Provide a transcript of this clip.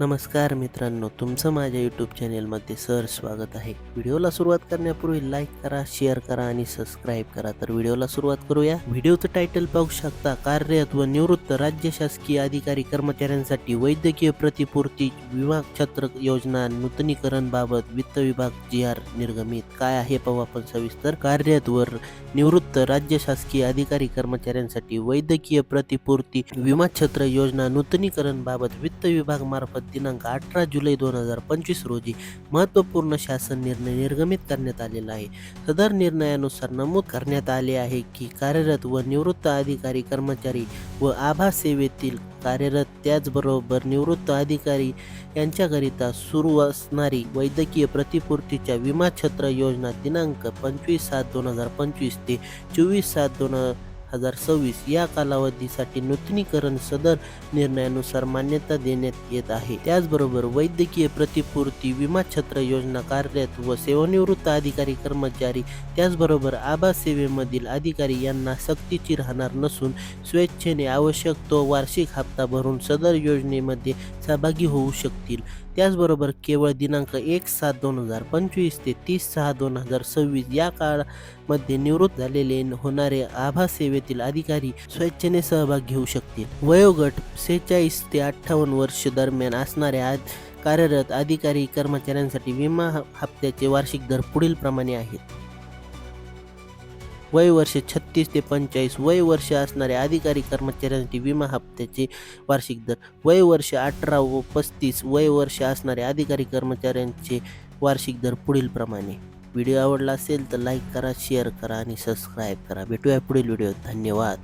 नमस्कार मित्रांनो तुमचं माझ्या यूट्यूब चॅनेलमध्ये सर स्वागत आहे. व्हिडिओला सुरुवात करण्यापूर्वी लाईक करा शेअर करा आणि सबस्क्राईब करा. तर व्हिडिओला सुरुवात करूया. व्हिडिओचं टायटल पाहू शकता कार्यरत व निवृत्त राज्य शासकीय अधिकारी कर्मचाऱ्यांसाठी वैद्यकीय प्रतिपूर्ती विमा छत्र योजना नूतनीकरण बाबत वित्त विभाग जी आर निर्गमित. काय आहे पाहू आपण सविस्तर. कार्यरत व निवृत्त राज्य शासकीय अधिकारी कर्मचाऱ्यांसाठी वैद्यकीय प्रतिपूर्ती विमा छत्र योजना नूतनीकरण बाबत वित्त विभाग मार्फत दिनांक अठरा जुलै दोन हजार पंचवीस रोजी महत्त्वपूर्ण शासन निर्णय निर्गमित करण्यात आलेला आहे. सदर निर्णयानुसार नमूद करण्यात आले आहे की कार्यरत व निवृत्त अधिकारी कर्मचारी व आभा सेवेतील कार्यरत त्याचबरोबर निवृत्त अधिकारी यांच्याकरिता सुरू असणारी वैद्यकीय प्रतिपूर्तीच्या विमा छत्र योजना दिनांक पंचवीस सात दोन हजार पंचवीस ते चोवीस सात दोन हजार सव्वीस या कालावधीसाठी नूतनीकरण सदर निर्णयानुसार मान्यता देण्यात येत आहे. त्याचबरोबर वैद्यकीय प्रतिपूर्ती विमा छत्र योजना कार्यरत व सेवानिवृत्त अधिकारी कर्मचारी त्याचबरोबर आभा सेवेमधील अधिकारी यांना सक्तीची राहणार नसून स्वेच्छेने आवश्यक तो वार्षिक हप्ता भरून सदर योजनेमध्ये सहभागी होऊ शकतील. त्याचबरोबर केवळ दिनांक एक सात दोन हजार पंचवीस ते तीस सहा दोन हजार सव्वीस या काळामध्ये निवृत्त झालेले होणारे आभा सेवेतील अधिकारी स्वेच्छेने सहभाग घेऊ शकतील. वयोगट सेहेचाळीस ते अठ्ठावन्न वर्ष दरम्यान असणाऱ्या कार्यरत अधिकारी कर्मचाऱ्यांसाठी विमा हप्त्याचे वार्षिक दर पुढील प्रमाणे आहेत. वय वर्ष छत्तीस ते पंचेचाळीस वय वर्ष असणाऱ्या अधिकारी कर्मचाऱ्यांसाठी विमा हप्त्याचे वार्षिक दर. वय वर्ष अठरा व पस्तीस. वय वर्ष असणाऱ्या अधिकारी कर्मचाऱ्यांचे वार्षिक दर पुढील प्रमाणे. व्हिडिओ आवडला असेल तर लाईक करा शेअर करा आणि सबस्क्राईब करा. भेटूया पुढील व्हिडिओ धन्यवाद.